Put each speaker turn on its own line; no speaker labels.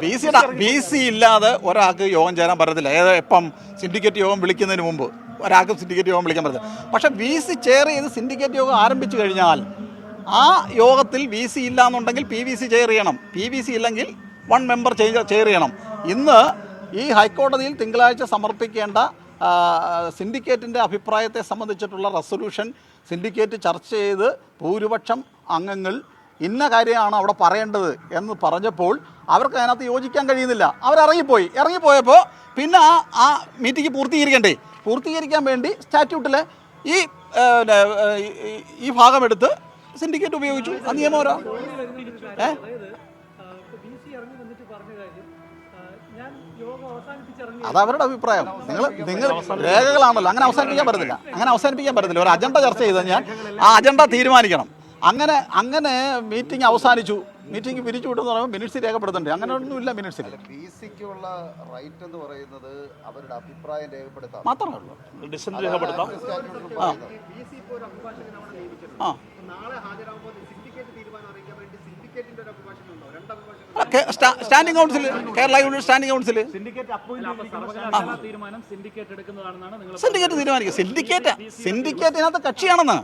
B C B C ഇല്ലാതെ ഒരാൾക്ക് യോഗം ചേരാൻ പറ്റത്തില്ല. ഏത് എപ്പം സിൻഡിക്കേറ്റ് യോഗം വിളിക്കുന്നതിന് മുമ്പ് ഒരാൾക്ക് സിൻഡിക്കേറ്റ് യോഗം വിളിക്കാൻ പറ്റത്തില്ല. പക്ഷെ ബി സി ചെയർ ചെയ്ത് സിൻഡിക്കേറ്റ് യോഗം ആരംഭിച്ചു കഴിഞ്ഞാൽ ആ യോഗത്തിൽ ബി സി ഇല്ല എന്നുണ്ടെങ്കിൽ പി വി സി ചെയർ ചെയ്യണം. പി വി സി ഇല്ലെങ്കിൽ വൺ മെമ്പർ ചെയർ ചെയ്യണം. ഇന്ന് ഈ ഹൈക്കോടതിയിൽ തിങ്കളാഴ്ച സമർപ്പിക്കേണ്ട സിൻഡിക്കേറ്റിന്റെ അഭിപ്രായത്തെ സംബന്ധിച്ചിട്ടുള്ള റെസൊല്യൂഷൻ സിൻഡിക്കേറ്റ് ചർച്ച ചെയ്ത് ഭൂരിപക്ഷം അംഗങ്ങൾ ഇന്ന കാര്യമാണ് അവിടെ പറയേണ്ടത് എന്ന് പറഞ്ഞപ്പോൾ അവർക്ക് അതിനകത്ത് യോജിക്കാൻ കഴിയുന്നില്ല. അവരിറങ്ങിപ്പോയി. ഇറങ്ങിപ്പോയപ്പോൾ പിന്നെ ആ ആ മീറ്റിംഗ് പൂർത്തീകരിക്കണ്ടേ? പൂർത്തീകരിക്കാൻ വേണ്ടി സ്റ്റാറ്റ്യൂട്ടിലെ ഈ ഈ- ഭാഗമെടുത്ത് സിൻഡിക്കേറ്റ് ഉപയോഗിച്ചു. ആ നിയമപരം ഏ? അത് അവരുടെ അഭിപ്രായം. നിങ്ങൾ നിങ്ങൾ രേഖകളാണല്ലോ. അങ്ങനെ അവസാനിപ്പിക്കാൻ പറ്റത്തില്ല. അങ്ങനെ അവസാനിപ്പിക്കാൻ പറ്റത്തില്ല. ഒരു അജണ്ട ചർച്ച ചെയ്ത് കഴിഞ്ഞാൽ ആ അജണ്ട തീരുമാനിക്കണം. അങ്ങനെ അങ്ങനെ മീറ്റിംഗ് അവസാനിച്ചു. മീറ്റിംഗ് പിരിച്ചു വിട്ടെന്ന് പറയുമ്പോൾ മിനിറ്റ്സ് രേഖപ്പെടുത്തണ്ടേ അങ്ങനെ ഒന്നും ഇല്ല മിനിറ്റ്സിൽ.
ബി സിക്കുള്ള റൈറ്റ് എന്ന് പറയുന്നത് അവരുടെ അഭിപ്രായം രേഖപ്പെടുത്താം.
മാത്രമേ ഉള്ളൂ
ഡിസന്റ് രേഖപ്പെടുത്താം.
ആ.
നാളെ ഹാജരാകുമ്പോൾ സിൻഡിക്കേറ്റ് തീരുമാനം അറിയിക്കാൻ വേണ്ടി സിൻഡിക്കേറ്റിന്റെ ഒരു അഭിഭാഷകൻ രണ്ട് അഭിഭാഷകർ
അല്ല, കേ- സ്റ്റാ- standing council Kerala union standing council
syndicate തീരുമാനിക്കും നിങ്ങൾ
സിൻഡിക്കേറ്റ് സിൻഡിക്കേറ്റ് സിൻഡിക്കേറ്റിനകത്ത് കക്ഷിയാണെന്ന്.